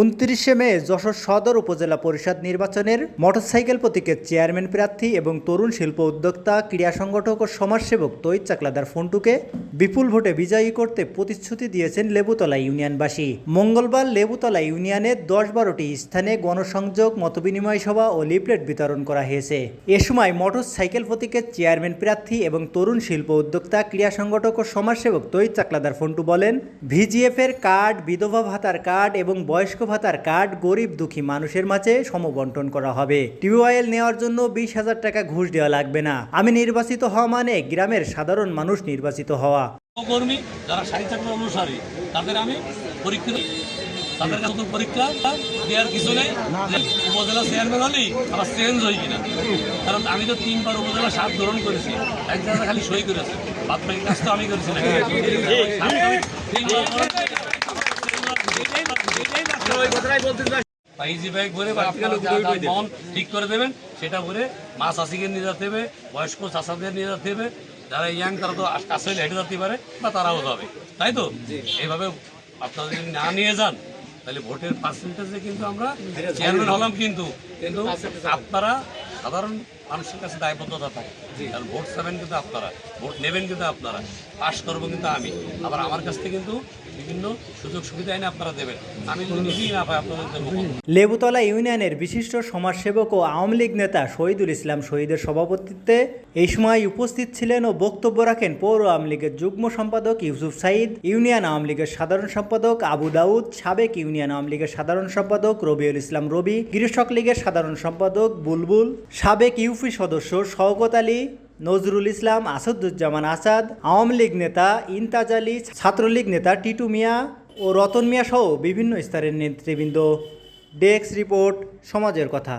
উনত্রিশে মে যশোর সদর উপজেলা পরিষদ নির্বাচনের মোটরসাইকেল প্রতীকের চেয়ারম্যান প্রার্থী এবং তরুণ শিল্প উদ্যোক্তা, ক্রীড়া সংগঠক ও সমাজসেবক তৈত চাকলাদার ফন্টুকে বিপুল ভোটে বিজয়ী করতে প্রতিশ্রুতি দিয়েছেন লেবুতলা ইউনিয়নবাসী। মঙ্গলবার লেবুতলা ইউনিয়নের দশ বারোটি স্থানে গণসংযোগ, মতবিনিময় সভা ও লিফলেট বিতরণ করা হয়েছে। এ সময় মোটরসাইকেল প্রতীকের চেয়ারম্যান প্রার্থী এবং তরুণ শিল্প উদ্যোক্তা, ক্রীড়া সংগঠক ও সমাজসেবক তৈত চাকলাদার ফন্টু বলেন ভিজিএফ এর কার্ড, বিধবা ভাতার কার্ড এবং বয়স্ক ভাতার কার্ড গরিব দুঃখী মানুষের মাঝে সমবন্টন করা হবে। টিউবওয়েল নেওয়ার জন্য বিশ হাজার টাকা ঘুষ দেওয়া লাগবে না। আমি নির্বাচিত হওয়া মানে গ্রামের সাধারণ মানুষ নির্বাচিত হওয়া। কর্মী যারা সাহিত্য অনুসারী তাদের আমি পরীক্ষা তাদের কাছে তো পরীক্ষা দেওয়ার কিছু নেই। উপজেলা চেয়ারম্যান হলেই আবার চেঞ্জ হই কিনা। কারণ আমি তো তিনবার উপজেলা সাত করেছি। এক জায়গায় খালি সই করেছে। বাদ বাকি কাজ তো আমি করেছি পরে- পাইজি ব্যাগ ভরে ঠিক করে দেবেন সেটা ভরে মা চাষিকে নিয়ে যেতে হবে বয়স্ক চাষাদের নিয়ে যেতে হবে যারা ইয়াং তারা তো কাছে হেঁটে যেতে পারে বা তারাও যাবে তাই তো? এইভাবে আপনারা যদি না নিয়ে যান তাহলে ভোটের পার্সেন্টেজে কিন্তু আমরা চেয়ারম্যান হলাম কিন্তু। কিন্তু আপনারা সাধারণ মানুষের কাছে দায়বদ্ধতা থাকে। কারণ ভোট চাবেন কিন্তু আপনারা ভোট নেবেন কিন্তু আপনারা পাশ করব কিন্তু আমি। আবার আমার কাছ থেকে কিন্তু বিভিন্ন সুযোগ সুবিধা এনে আপনারা দেবেন। আমি নিজেই না পাই আপনাদের লেবুতলা ইউনিয়নের বিশিষ্ট সমাজসেবক ও আওয়ামী লীগ নেতা শহীদুল ইসলাম শহীদের সভাপতিত্বে এই সময় উপস্থিত ছিলেন ও বক্তব্য রাখেন পৌর আওয়ামী লীগের যুগ্ম সম্পাদক ইউসুফ সাইদ ইউনিয়ন আওয়ামী লীগের সাধারণ সম্পাদক আবু দাউদ সাবেক ইউনিয়ন আওয়ামী লীগের সাধারণ সম্পাদক রবিউল ইসলাম রবি কৃষক লীগের সাধারণ সম্পাদক বুলবুল সাবেক ইউপি সদস্য শওকত আলী নজরুল ইসলাম, আসাদুজ্জামান আসাদ, আওয়ামী লীগ নেতা ইন্তাজ আলী, ছাত্রলীগ নেতা টিটু মিয়া ও রতন মিয়া সহ বিভিন্ন স্তরের নেতৃবৃন্দ। ডেস্ক রিপোর্ট, সমাজের কথা।